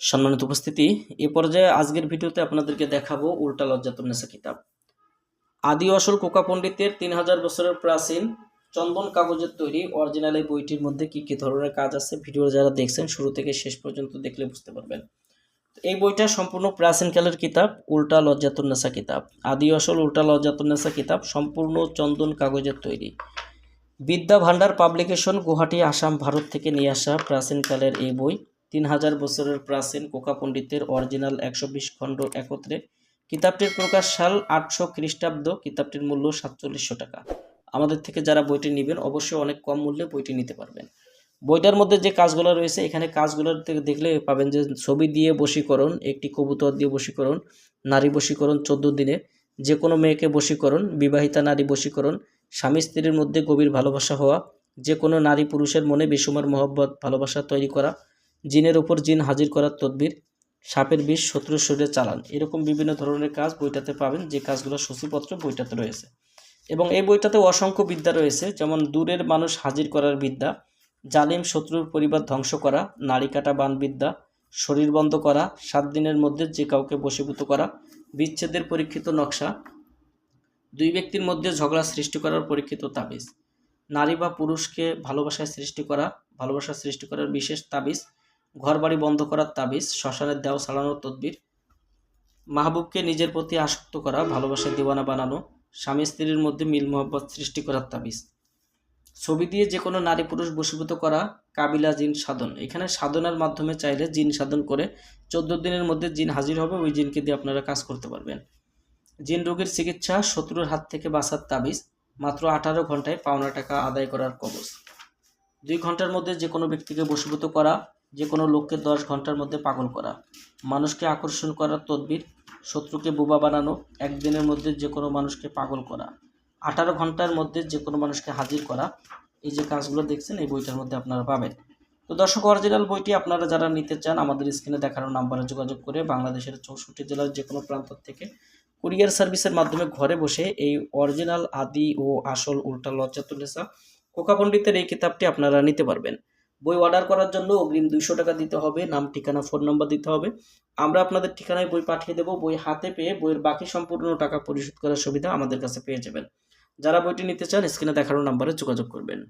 সম্মানিত উপস্থিতি, এ পর্যায়ে আজকের ভিডিওতে আপনাদেরকে দেখাবো উল্টা লজ্জাতুন্নেসা কিতাব। আদি অসল কোকা পণ্ডিতের তিন হাজার বছরের প্রাচীন চন্দন কাগজের তৈরি অরিজিনাল এই বইটির মধ্যে কি কি ধরনের কাজ আছে ভিডিও যারা দেখছেন শুরু থেকে শেষ পর্যন্ত দেখলে বুঝতে পারবেন। এই বইটা সম্পূর্ণ প্রাচীনকালের কিতাব, উল্টা লজ্জাতুন্নেসা কিতাব। আদি অসল উল্টা লজ্জাতুন্নেসা কিতাব সম্পূর্ণ চন্দন কাগজের তৈরি। বিদ্যা ভান্ডার পাবলিকেশন গুয়াহাটি, আসাম, ভারত থেকে নিয়ে আসা প্রাচীনকালের এই বই। তিন হাজার বছরের প্রাচীন কোকা পণ্ডিতের অরিজিনাল একশো বিশ খণ্ড একত্রে কিতাবটির প্রকাশ সাল আটশো খ্রিস্টাব্দ, কিতাবটির মূল্য সাতচল্লিশশো টাকা। আমাদের থেকে যারা বইটি নেবেন, অবশ্যই অনেক কম মূল্যে বইটি নিতে পারবেন। বইটার মধ্যে যে কাজগুলো রয়েছে, এখানে কাজগুলোর থেকে দেখলে পাবেন যে ছবি দিয়ে বশীকরণ, একটি কবুতর দিয়ে বশীকরণ, নারী বশীকরণ চোদ্দ দিনে। যে কোনো মেয়েকে বশীকরণ, বিবাহিতা নারী বশীকরণ, স্বামী স্ত্রীর মধ্যে গভীর ভালোবাসা হওয়া, যে কোনো নারী পুরুষের মনে বেসুমার মহব্বত, ভালোবাসা তৈরি করা জিনের উপর জিন হাজির করার তদবির, সাপের বিষ শত্রুর শরীরে চালান। এরকম বিভিন্ন ধরনের কাজ বইটাতে পাবেন, যে কাজগুলো সূচিপত্র বইটাতে রয়েছে। এবং এই বইটাতে অসংখ্য বিদ্যা রয়েছে, যেমন দূরের মানুষ হাজির করার বিদ্যা, জালিম শত্রুর পরিবার ধ্বংস করা, নারী কাটা বান বিদ্যা, শরীর বন্ধ করা, সাত দিনের মধ্যে যে কাউকে বশীভূত করা, বিচ্ছেদের পরীক্ষিত নকশা, দুই ব্যক্তির মধ্যে ঝগড়া সৃষ্টি করার পরীক্ষিত তাবিজ, নারী বা পুরুষকে ভালোবাসায় সৃষ্টি করা, ভালোবাসা সৃষ্টি করার বিশেষ তাবিজ ঘরবাড়ি বন্ধ করার তাবিজ, শ্মশানের দেওয়া সালানোর তদবির, মাহবুবকে নিজের প্রতি আসক্ত করা ভালোবাসায় দিওয়ানা বানানো, স্বামী স্ত্রীর মধ্যে মিল মোহব্বত সৃষ্টি করার তাবিজ। ছবি দিয়ে যে কোনো নারী পুরুষ বশীভূত করা কাবিলা জিন সাধন। এখানে সাধনার মাধ্যমে চাইলে জিন সাধন করে চোদ্দ দিনের মধ্যে জিন হাজির হবে, ওই জিনকে দিয়ে আপনারা কাজ করতে পারবেন। জিন রোগের চিকিৎসা, শত্রুর হাত থেকে বাঁচার তাবিজ, মাত্র আঠারো ঘন্টায় পাওনা টাকা আদায় করার কবজ। দুই ঘণ্টার মধ্যে যে কোনো ব্যক্তিকে বশীভূত করা যে কোনো লোককে দশ ঘণ্টার মধ্যে পাগল করা। মানুষকে আকর্ষণ করার তদবির, শত্রুকে বোবা বানানো, একদিনের মধ্যে যে কোনো মানুষকে পাগল করা, আঠারো ঘণ্টার মধ্যে যে কোনো মানুষকে হাজির করা, এই যে কাজগুলো দেখছেন, এই বইটার মধ্যে আপনারা পাবেন। তো দর্শক অরিজিনাল বইটি আপনারা যারা নিতে চান, আমাদের স্ক্রিনে দেখানো নাম্বারে যোগাযোগ করে বাংলাদেশের চৌষট্টি জেলার যে কোনো প্রান্ত থেকে কুরিয়ার সার্ভিসের মাধ্যমে ঘরে বসে এই অরিজিনাল আদি ও আসল উল্টা লজ্জাতুন্নেসা কোকা পণ্ডিতের এই কিতাবটি আপনারা নিতে পারবেন। বই অর্ডার করার জন্য অগ্রিম দুইশো টাকা দিতে হবে, নাম, ঠিকানা ফোন নম্বর দিতে হবে। আমরা আপনাদের ঠিকানায় বই পাঠিয়ে দেব, বই হাতে পেয়ে বইয়ের বাকি সম্পূর্ণ টাকা পরিশোধ করার সুবিধা আমাদের কাছে পেয়ে যাবেন। যারা বইটি নিতে চান স্ক্রিনে দেখানোর নাম্বারে যোগাযোগ করবেন।